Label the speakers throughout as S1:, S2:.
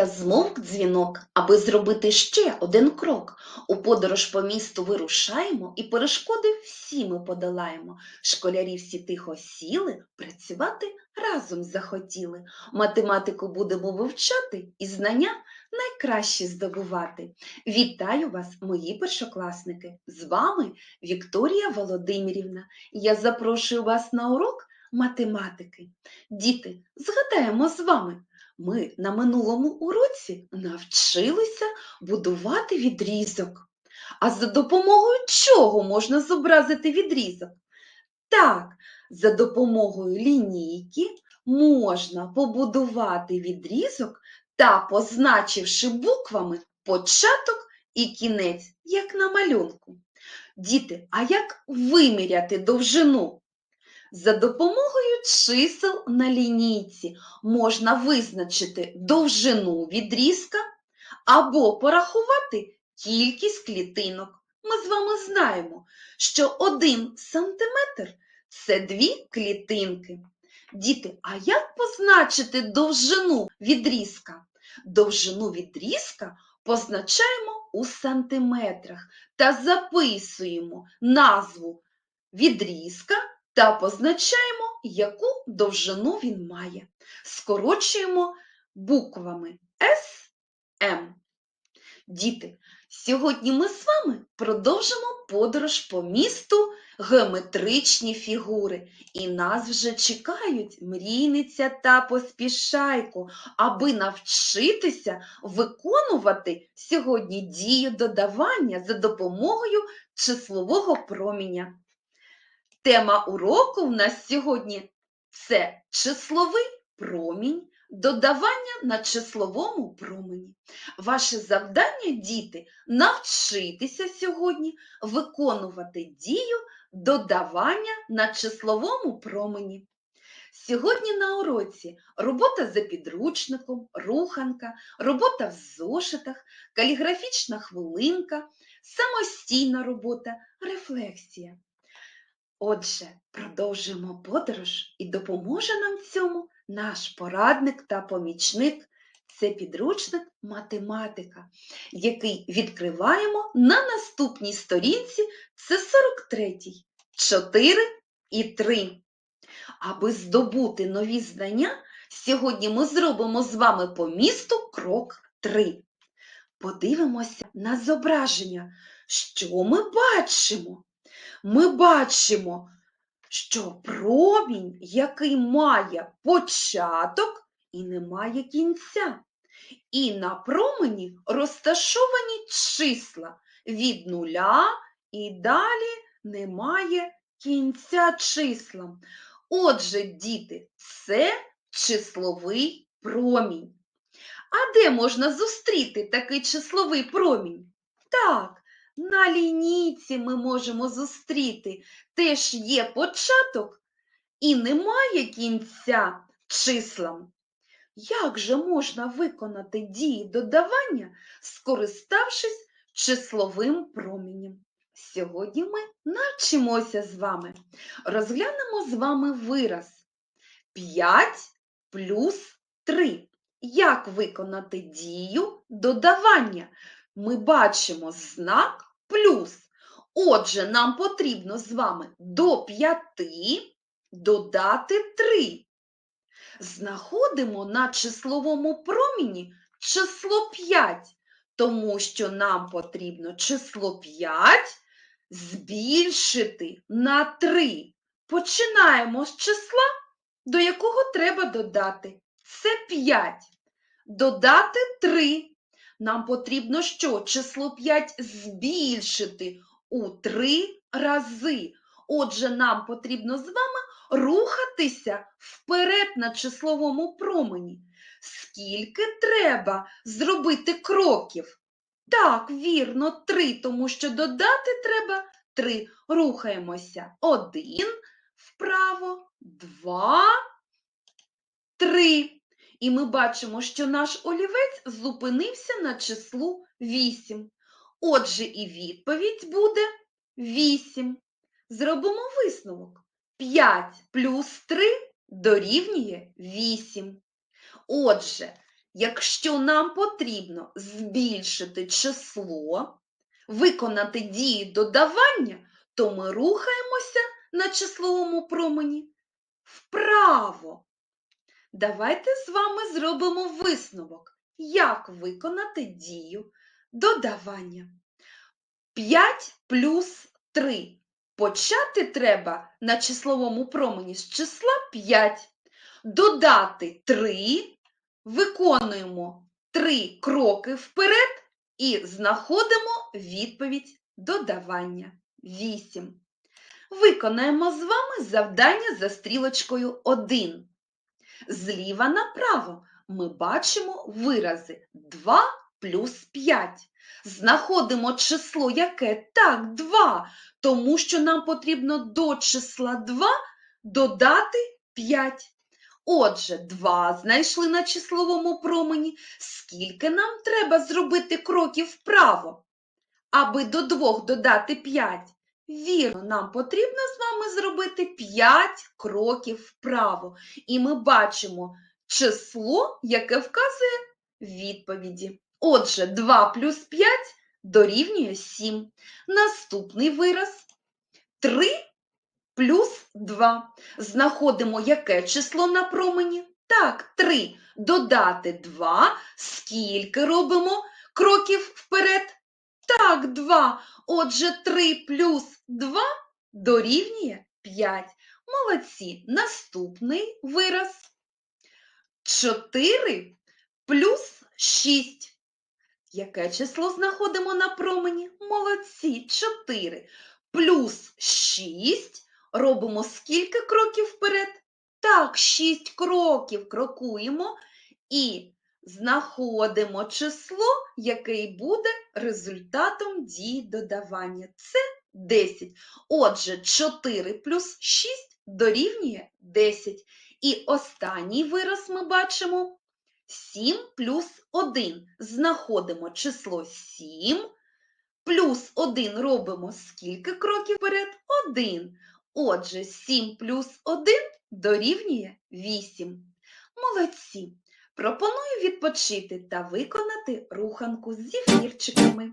S1: Та змовк дзвінок, аби зробити ще один крок. У подорож по місту вирушаємо і перешкоди всі ми подолаємо. Школярі всі тихо сіли, працювати разом захотіли. Математику будемо вивчати і знання найкращі здобувати. Вітаю вас, мої першокласники! З вами Вікторія Володимирівна. Я запрошую вас на урок математики. Діти, згадаємо з вами. Ми на минулому уроці навчилися будувати відрізок. А за допомогою чого можна зобразити відрізок? Так, за допомогою лінійки можна побудувати відрізок та позначивши буквами початок і кінець, як на малюнку. Діти, а як виміряти довжину? За допомогою чисел на лінійці можна визначити довжину відрізка або порахувати кількість клітинок. Ми з вами знаємо, що один сантиметр це дві клітинки. Діти, а як позначити довжину відрізка? Довжину відрізка позначаємо у сантиметрах та записуємо назву відрізка та позначаємо, яку довжину він має. Скорочуємо буквами С, М. Діти, сьогодні ми з вами продовжимо подорож по місту геометричні фігури. І нас вже чекають мрійниця та поспішайко, аби навчитися виконувати сьогодні дію додавання за допомогою числового проміння. Тема уроку в нас сьогодні це числовий промінь, додавання на числовому промені. Ваше завдання, діти, навчитися сьогодні виконувати дію додавання на числовому промені. Сьогодні на уроці робота за підручником, руханка, робота в зошитах, каліграфічна хвилинка, самостійна робота, рефлексія. Отже, продовжуємо подорож і допоможе нам в цьому наш порадник та помічник. Це підручник математика, який відкриваємо на наступній сторінці. Це 43, 4 і 3. Аби здобути нові знання, сьогодні ми зробимо з вами по місту крок 3. Подивимося на зображення, що ми бачимо ми бачимо, що промінь, який має початок і не має кінця. І на промені розташовані числа від нуля і далі немає кінця числам. Отже, діти, це числовий промінь. А де можна зустріти такий числовий промінь? Так, на лінійці ми можемо зустріти теж є початок і немає кінця числам. Як же можна виконати дії додавання, скориставшись числовим промінням? Сьогодні ми навчимося з вами. Розглянемо з вами вираз 5 плюс 3. Як виконати дію додавання? Ми бачимо знак плюс. Отже, нам потрібно з вами до 5 додати 3. Знаходимо на числовому проміні число 5, тому що нам потрібно число 5 збільшити на 3. Починаємо з числа, до якого треба додати. Це 5. Додати 3. Нам потрібно що? Число 5 збільшити у 3 рази. Отже, нам потрібно з вами рухатися вперед на числовому промені. Скільки треба зробити кроків? Так, вірно, 3, тому що додати треба 3. Рухаємося. Один вправо, два, три. І ми бачимо, що наш олівець зупинився на числу 8. Отже, і відповідь буде 8. Зробимо висновок. 5 плюс 3 дорівнює 8. Отже, якщо нам потрібно збільшити число, виконати дію додавання, то ми рухаємося на числовому промені вправо. Давайте з вами зробимо висновок, як виконати дію додавання. 5 плюс 3. Почати треба на числовому промені з числа 5. Додати 3. Виконуємо 3 кроки вперед і знаходимо відповідь додавання 8. Виконаємо з вами завдання за стрілочкою 1. Зліва направо ми бачимо вирази 2 плюс 5. Знаходимо число яке? Так, 2, тому що нам потрібно до числа 2 додати 5. Отже, 2 знайшли на числовому промені. Скільки нам треба зробити кроків вправо, аби до 2 додати 5? Вірно, нам потрібно з вами зробити 5 кроків вправо. І ми бачимо число, яке вказує відповіді. Отже, 2 плюс 5 дорівнює 7. Наступний вираз 3 плюс 2. Знаходимо яке число на промені? Так, 3. Додати 2. Скільки робимо кроків вперед? Так, 2. Отже, 3 плюс 2 дорівнює 5. Молодці. Наступний вираз. 4 плюс 6. Яке число знаходимо на промені? Молодці, 4. Плюс 6. Робимо скільки кроків вперед? Так, 6 кроків крокуємо і знаходимо число, яке буде результатом дії додавання. Це 10. Отже, 4 плюс 6 дорівнює 10. І останній вираз ми бачимо 7 плюс 1. Знаходимо число 7. Плюс 1 робимо скільки кроків вперед? 1. Отже, 7 плюс 1 дорівнює 8. Молодці! Пропоную відпочити та виконати руханку з зефірчиками.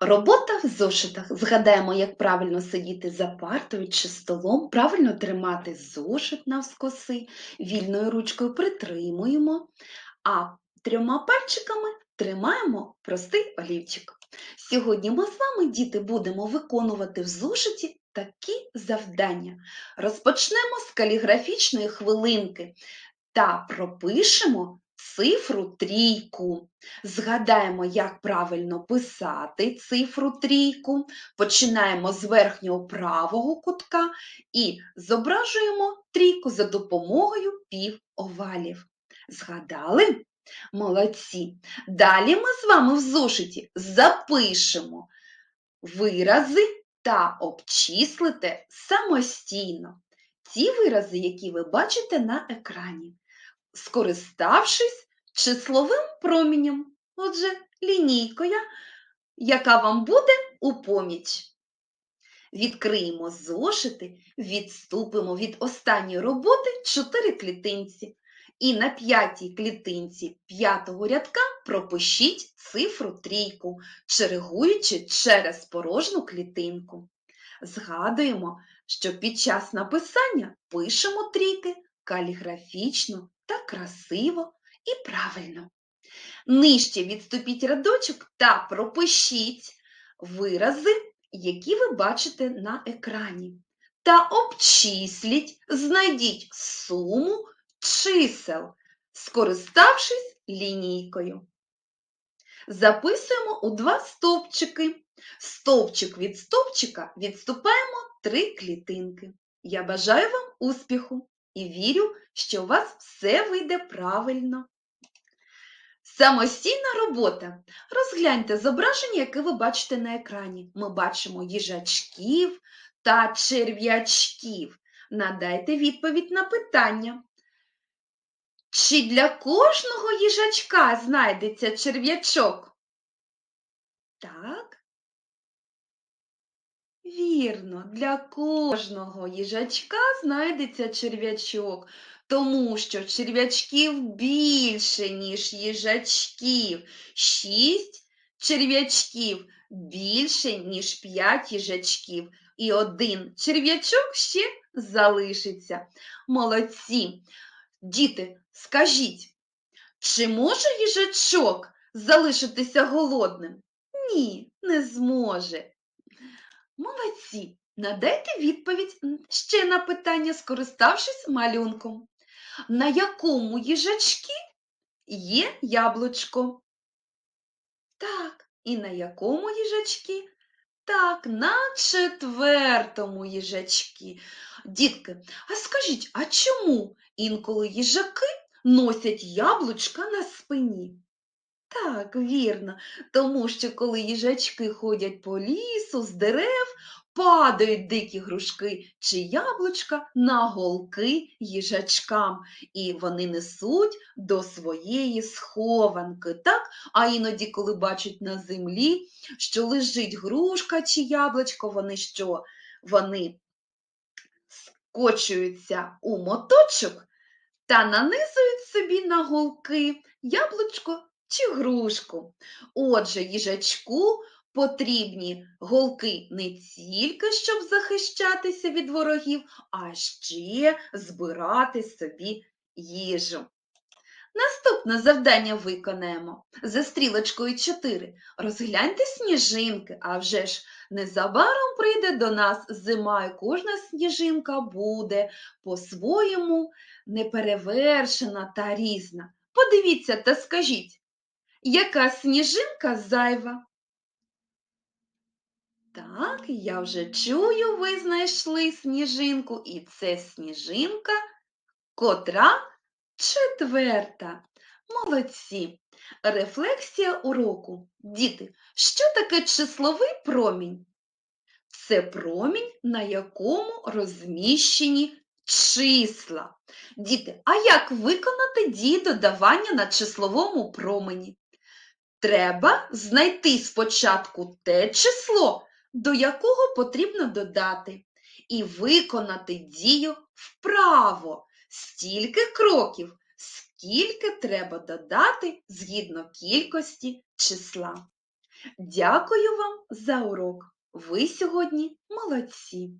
S1: Робота в зошитах. Згадаємо, як правильно сидіти за партою чи столом, правильно тримати зошит навскоси, вільною ручкою притримуємо, а трьома пальчиками тримаємо простий олівчик. Сьогодні ми з вами, діти, будемо виконувати в зошиті такі завдання. Розпочнемо з каліграфічної хвилинки та пропишемо цифру трійку. Згадаємо, як правильно писати цифру трійку. Починаємо з верхнього правого кутка і зображуємо трійку за допомогою півовалів. Згадали? Молодці. Далі ми з вами в зошиті запишемо вирази та обчислите самостійно ті вирази, які ви бачите на екрані, скориставшись числовим промінням, отже, лінійкою, яка вам буде у поміч. Відкриємо зошити, відступимо від останньої роботи чотири клітинці. І на п'ятій клітинці п'ятого рядка пропишіть цифру трійку, чергуючи через порожню клітинку. Згадуємо, що під час написання пишемо трійки каліграфічно та красиво і правильно. Нижче відступіть рядочок та пропишіть вирази, які ви бачите на екрані. Та обчисліть, знайдіть суму чисел, скориставшись лінійкою. Записуємо у два стовпчики. Стовпчик від стовпчика відступаємо три клітинки. Я бажаю вам успіху і вірю, що у вас все вийде правильно. Самостійна робота. Розгляньте зображення, яке ви бачите на екрані. Ми бачимо їжачків та черв'ячків. Надайте відповідь на питання. Чи для кожного їжачка знайдеться черв'ячок? Так. Вірно, для кожного їжачка знайдеться черв'ячок, тому що черв'ячків більше, ніж їжачків. Шість черв'ячків більше, ніж п'ять їжачків. І один черв'ячок ще залишиться. Молодці! Діти, скажіть, чи може їжачок залишитися голодним? Ні, не зможе. Молодці! Надайте відповідь ще на питання, скориставшись малюнком. На якому їжачки є яблучко? Так, і на якому їжачки? Так, на четвертому їжачки. Дітки, а скажіть, а чому інколи їжаки носять яблучка на спині? Так, вірно, тому що коли їжачки ходять по лісу з дерев, падають дикі грушки чи яблучка на голки їжачкам, і вони несуть до своєї схованки. Так? А іноді, коли бачать на землі, що лежить грушка чи яблучко, вони що? Вони скочуються у моточок та нанизують собі на голки яблучко чи грушку. Отже, їжачку потрібні голки не тільки, щоб захищатися від ворогів, а ще збирати собі їжу. Наступне завдання виконаємо за стрілочкою 4. Розгляньте сніжинки, а вже ж незабаром прийде до нас зима, і кожна сніжинка буде по-своєму неперевершена та різна. Подивіться та скажіть, яка сніжинка зайва? Так, я вже чую, ви знайшли сніжинку, і це сніжинка, котра четверта. Молодці. Рефлексія уроку. Діти, що таке числовий промінь? Це промінь, на якому розміщені числа. Діти, а як виконати дії додавання на числовому промені? Треба знайти спочатку те число, до якого потрібно додати, і виконати дію вправо стільки кроків, скільки треба додати згідно кількості числа. Дякую вам за урок. Ви сьогодні молодці!